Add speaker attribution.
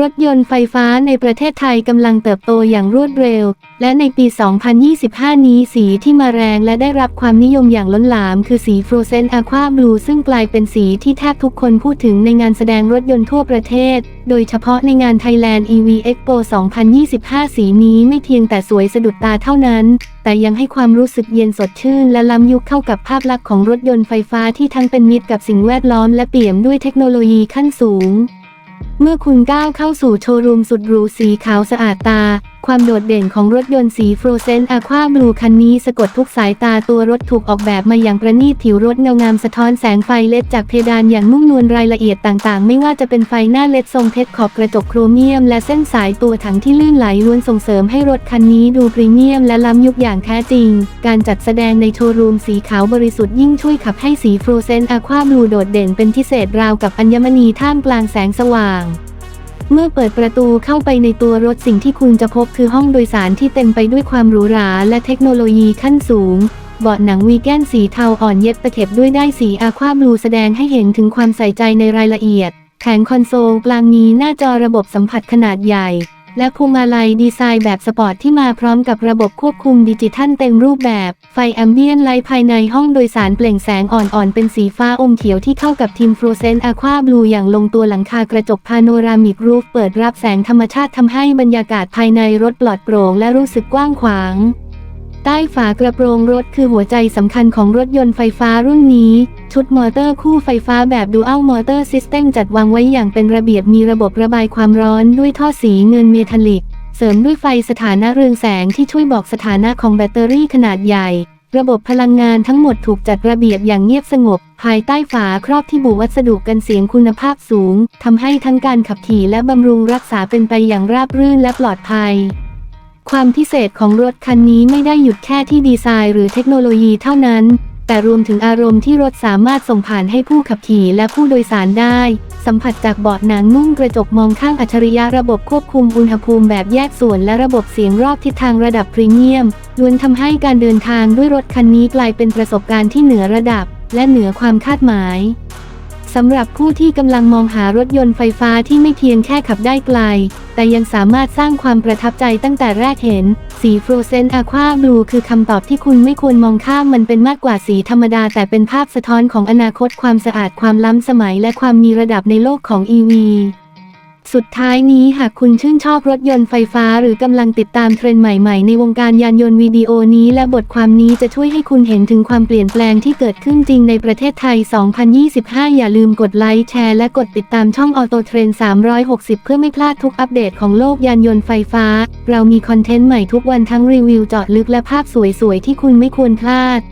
Speaker 1: รถยนต์ไฟฟ้าในประเทศไทยกำลังเติบโตอย่างรวดเร็ว และในปี 2025 นี้สีที่มาแรงและได้รับความนิยมอย่างล้นหลาม คือสี Frozen Aqua Blue ซึ่งกลายเป็นสีที่แทบทุกคนพูดถึงในงานแสดงรถยนต์ทั่วประเทศ โดยเฉพาะในงาน Thailand EV Expo 2025 สีนี้ไม่เพียงแต่สวยสะดุดตาเท่านั้น แต่ยังให้ความรู้สึกเย็นสดชื่น และล้ำยุคเข้ากับภาพลักษณ์ของรถยนต์ไฟฟ้าที่ทั้งเป็นมิตรกับสิ่งแวดล้อมและเปี่ยมด้วยเทคโนโลยีขั้นสูง เมื่อคุณก้าวเข้าสู่โชว์รูมสุดหรูสีขาวสะอาดตา ความโดดเด่นของรถยนต์สีโฟรเซนอะควาบลูคันนี้สะกดทุกสายตาตัวรถถูกออกแบบมาอย่างประณีตผิวรถเงางามสะท้อนแสงไฟเล็ดจากเพดานอย่างนุ่มนวลรายละเอียดต่างๆ ไม่ว่าจะเป็นไฟหน้าเล็ดทรงเพชรขอบกระจกโครเมียม และเส้นสายตัวถังที่ลื่นไหลล้วนส่งเสริมให้รถคันนี้ดูพรีเมียมและล้ำยุคอย่างแท้จริง การจัดแสดงในโชว์รูมสีขาวบริสุทธิ์ยิ่งช่วยขับให้สีโฟรเซนอะควาบลูโดดเด่นเป็นพิเศษราวกับอัญมณีท่ามกลางแสงสว่าง เมื่อเปิดประตูเข้าไปในตัวรถสิ่งที่คุณจะพบคือห้องโดยสารที่เต็มไปด้วยความหรูหราและเทคโนโลยีขั้นสูง เบาะหนังวีแกนสีเทาอ่อนเย็บตะเข็บด้วยได้ายสีอาควาบลูแสดงให้เห็นถึงความใส่ใจในรายละเอียด แผงคอนโซลกลางมีหน้าจอระบบสัมผัสขนาดใหญ่ และพวงมาลัยดีไซน์แบบสปอร์ตที่มาพร้อมกับระบบควบคุมดิจิทัลเต็มรูปแบบ ไฟแอมเบียนไลท์ภายในห้องโดยสารเปล่งแสงอ่อนๆ เป็นสีฟ้าอมเขียวที่เข้ากับทีมฟลูเซนต์อะควาบลูอย่างลงตัวหลังคากระจกพาโนรามิกรูฟเปิดรับแสงธรรมชาติทำให้บรรยากาศภายในรถปลอดโปร่งและรู้สึกกว้างขวาง ใต้ฝากระโปรงรถคือหัวใจสำคัญของรถยนต์ไฟฟ้ารุ่นนี้ ชุดมอเตอร์คู่ไฟฟ้าแบบ Dual Motor System จัดวางไว้อย่างเป็นระเบียบมีระบบระบายความร้อนด้วยท่อสีเงินเมทัลลิก เสริมด้วยไฟสถานะเรืองแสงที่ช่วยบอกสถานะของแบตเตอรี่ขนาดใหญ่ ระบบพลังงานทั้งหมดถูกจัดระเบียบอย่างเงียบสงบ ภายใต้ฝาครอบที่บุวัสดุกันเสียงคุณภาพสูงทำให้ทั้งการขับขี่และบำรุงรักษาเป็นไปอย่างราบรื่นและปลอดภัย ความพิเศษของรถคันนี้ไม่ได้หยุดแค่ที่ดีไซน์หรือเทคโนโลยีเท่านั้น แต่รวมถึงอารมณ์ที่รถสามารถส่งผ่านให้ผู้ขับขี่และผู้โดยสารได้ สัมผัสจากเบาะหนังนุ่มกระจกมองข้างอัจฉริยะระบบควบคุมอุณหภูมิแบบแยกส่วนและระบบเสียงรอบทิศทางระดับพรีเมียมล้วนทำให้การเดินทางด้วยรถคันนี้กลายเป็นประสบการณ์ที่เหนือระดับ และเหนือความคาดหมาย สำหรับผู้ที่กำลังมองหารถยนต์ไฟฟ้าที่ไม่เพียงแค่ขับได้ไกล แต่ยังสามารถสร้างความประทับใจตั้งแต่แรกเห็น สีโฟรเซนอะควาบลูคือคำตอบที่คุณไม่ควรมองข้ามมันเป็นมากกว่าสีธรรมดา แต่เป็นภาพสะท้อนของอนาคตความสะอาดความล้ำสมัยและความมีระดับในโลกของ EV สุดท้ายนี้หากคุณชื่นชอบรถยนต์ไฟฟ้าหรือกำลังติดตามเทรนด์ใหม่ๆ ในวงการยานยนต์วิดีโอนี้และบทความนี้จะช่วยให้คุณเห็นถึงความเปลี่ยนแปลงที่เกิดขึ้นจริงในประเทศไทย 2025 อย่าลืมกดไลค์แชร์และกดติดตามช่องออโตเทรน360 เพื่อไม่พลาดทุกอัปเดตของโลกยานยนต์ไฟฟ้า เรามีคอนเทนต์ใหม่ทุกวันทั้งรีวิวเจาะลึกและภาพสวยๆที่คุณไม่ควรพลาด